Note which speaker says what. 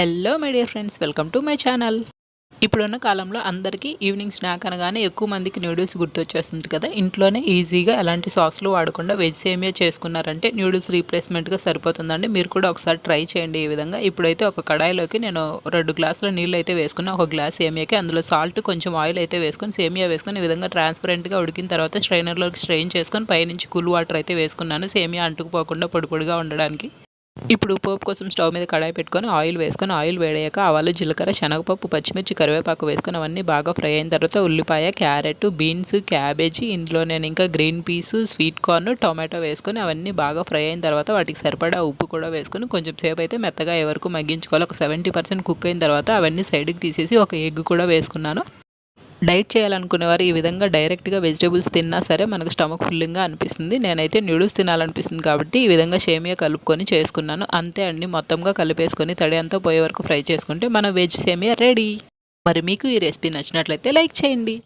Speaker 1: Hello my dear friends welcome to my channel ఇప్పుడున్న కాలంలో అందరికీ ఈవినింగ్ స్నాక్ అనగానే ఎక్కువ మందికి నూడిల్స్ గుర్తొచ్చేస్తుంది కదా. ఇంట్లోనే ఈజీగా ఎలాంటి సాస్లు వాడకుండా వెజ్ సేమియా చేసుకున్నారంటే నూడిల్స్ రీప్లేస్మెంట్గా సరిపోతుందండి. మీరు కూడా ఒకసారి ట్రై చేయండి ఈ విధంగా. ఇప్పుడైతే ఒక కడాయిలోకి నేను రెండు గ్లాసుల నీళ్ళు అయితే వేసుకున్నా ఒక గ్లాస్ సేమియాకి అందులో సాల్ట్ కొంచెం ఆయిల్ అయితే వేసుకొని సేమియా వేసుకొని ఈ విధంగా ట్రాన్స్పరెంట్గా ఉడికిన తర్వాత స్ట్రైనర్లోకి స్ట్రెయిన్ చేసుకొని పైనుంచి కూల్ వాటర్ అయితే వేసుకున్నాను. సేమియా అంటుకుపోకుండా పొడి పొడిగా ఉండడానికి. ఇప్పుడు పోపు కోసం స్టవ్ మీద కడాయి పెట్టుకొని ఆయిల్ వేసుకొని ఆయిల్ వేడయ్యాక ఆవాలు జీలకర్ర శనగపప్పు పచ్చిమిర్చి కరివేపాకు వేసుకొని అవన్నీ బాగా ఫ్రై అయిన తర్వాత ఉల్లిపాయ క్యారెట్ బీన్స్ క్యాబేజీ ఇందులో నేను ఇంకా green peas sweet corn tomato వేసుకొని అవన్నీ బాగా ఫ్రై అయిన తర్వాత వాటికి సరిపడా ఉప్పు కూడా వేసుకొని కొంచెం సేపు అయితే మెత్తగా ఎవరికి మగ్గించుకోవాలి. ఒక సెవెంటీ పర్సెంట్ కుక్ అయిన తర్వాత అవన్నీ సైడ్కి తీసేసి ఒక ఎగ్ కూడా వేసుకున్నాను. డైట్ చేయాలనుకునేవారు ఈ విధంగా డైరెక్ట్గా వెజిటేబుల్స్ తిన్నా సరే మనకు స్టమక్ ఫుల్లింగ్గా అనిపిస్తుంది. నేనైతే నూడిల్స్ తినాలనిపిస్తుంది కాబట్టి ఈ విధంగా సేమియా కలుపుకొని చేసుకున్నాను. అంతే అండి. మొత్తంగా కలిపేసుకొని తడి అంతా పోయే వరకు ఫ్రై చేసుకుంటే మన వెజ్ సేమియా రెడీ. మరి మీకు ఈ రెసిపీ నచ్చినట్లయితే లైక్ చేయండి.